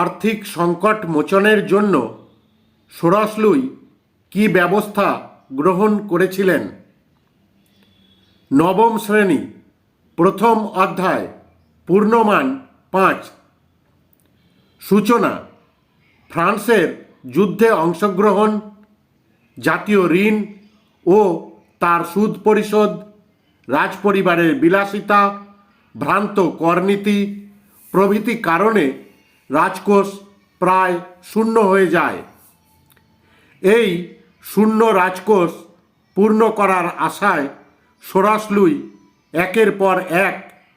আর্থিক সংকট মোচনের জন্য ষোড়শলুই কি ব্যবস্থা গ্রহণ করেছিলেন? নবম শ্রেণি, প্রথম অধ্যায়, পূর্ণমান পাঁচ। সূচনা, ফ্রান্সের যুদ্ধে অংশগ্রহণ, জাতীয় ঋণ ও তার সুদ পরিশোধ, রাজপরিবারের বিলাসিতা, ভ্রান্ত করনীতি প্রভৃতি কারণে রাজকোষ প্রায় শূন্য হয়ে যায়। এই শূন্য রাজকোষ পূর্ণ করার আশায় সরাসলুই একের পর এক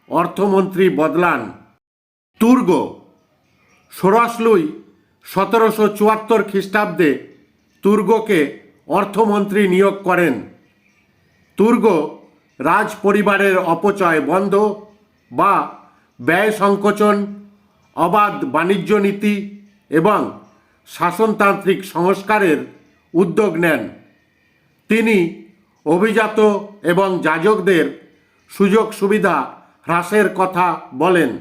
অর্থমন্ত্রী বদলান। তুর্গ সরাসলুই সতেরোশো চুয়াত্তর খ্রিস্টাব্দে তুর্গকে অর্থমন্ত্রী নিয়োগ করেন। তুর্গ রাজ পরিবারের অপচয় বন্ধ বা ব্যয় সংকোচন অবাধ বাণিজ্য নীতি এবং শাসনতান্ত্রিক সংস্কারের উদ্যোগ নেন। তিনি অভিজাত এবং যাজকদের সুযোগ সুবিধা হ্রাসের কথা বলেন।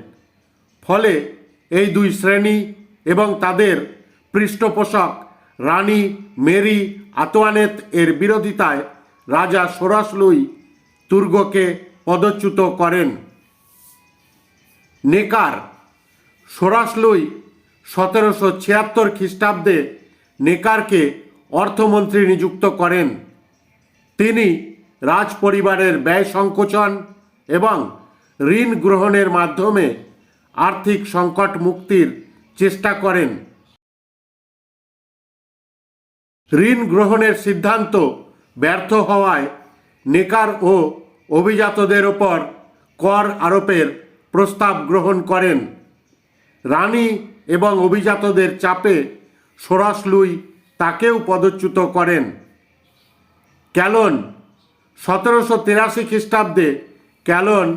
ফলে এই দুই শ্রেণি এবং তাদের পৃষ্ঠপোষক রানী মেরি আতোয়ানেত এর বিরোধিতায় রাজা সোরাসলুই তুর্গকে পদচ্যুত করেন। নেকার সোরাসলুই সতেরোশো ছিয়াত্তর খ্রিস্টাব্দে নেকারকে অর্থমন্ত্রী নিযুক্ত করেন। তিনি রাজ পরিবারের ব্যয় সংকোচন এবং ঋণ গ্রহণের মাধ্যমে আর্থিক সংকট মুক্তির চেষ্টা করেন। ঋণ গ্রহণের সিদ্ধান্ত ব্যর্থ হওয়ায় নেকার ও অভিজাতদের ওপর কর আরোপের প্রস্তাব গ্রহণ করেন। রানী এবং অভিজাতদের চাপে সোরাসলুই তাকেও পদচ্যুত করেন। ক্যালন, সতেরোশো তিরাশি খ্রিস্টাব্দে ক্যালন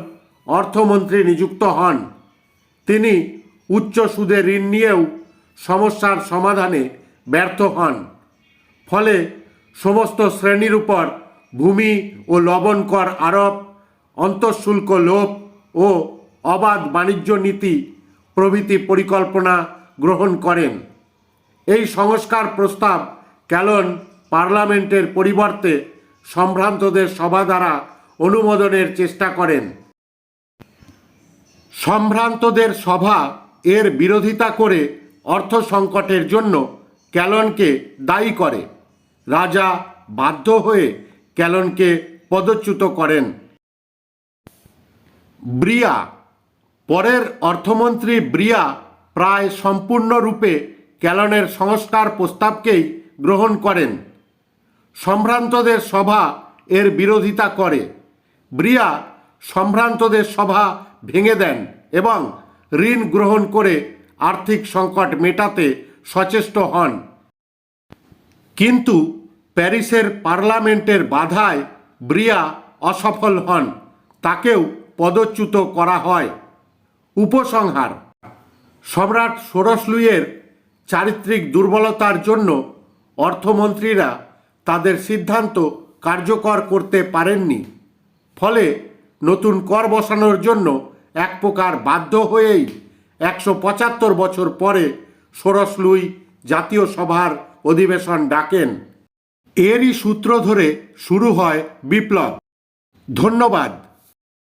অর্থমন্ত্রী নিযুক্ত হন। তিনি উচ্চ সুদে ঋণ নিয়েও সমস্যার সমাধানে ব্যর্থ হন। ফলে সমস্ত শ্রেণির উপর ভূমি ও লবণ কর আরোপ, অন্তঃশুল্ক লোপ ও অবাধ বাণিজ্য নীতি প্রভৃতি পরিকল্পনা গ্রহণ করেন। এই সংস্কার প্রস্তাব ক্যালন পার্লামেন্টের পরিবর্তে সম্ভ্রান্তদের সভা দ্বারা অনুমোদনের চেষ্টা করেন। সম্ভ্রান্তদের সভা এর বিরোধিতা করে অর্থ সংকটের জন্য ক্যালনকে দায়ী করে। রাজা বাধ্য হয়ে ক্যালনকে পদচ্যুত করেন। ব্রিয়া পরের অর্থমন্ত্রী ব্রিয়া প্রায় সম্পূর্ণরূপে ক্যালনের সংস্কার প্রস্তাবকেই গ্রহণ করেন। সম্ভ্রান্তদের সভা এর বিরোধিতা করে। ব্রিয়া সম্ভ্রান্তদের সভা ভেঙে দেন এবং ঋণ গ্রহণ করে আর্থিক সংকট মেটাতে সচেষ্ট হন। কিন্তু প্যারিসের পার্লামেন্টের বাধায় ব্রিয়া অসফল হন, তাকেও পদচ্যুত করা হয়। উপসংহার। সম্রাট ষোড়শলুইয়ের চারিত্রিক দুর্বলতার জন্য অর্থমন্ত্রীরা তাদের সিদ্ধান্ত কার্যকর করতে পারেননি। ফলে নতুন কর বসানোর জন্য এক প্রকার বাধ্য হয়েই একশো পঁচাত্তর বছর পরে ষোড়শলুই জাতীয় সভার অধিবেশন ডাকেন। এরই সূত্র ধরে শুরু হয় বিপ্লব। ধন্যবাদ।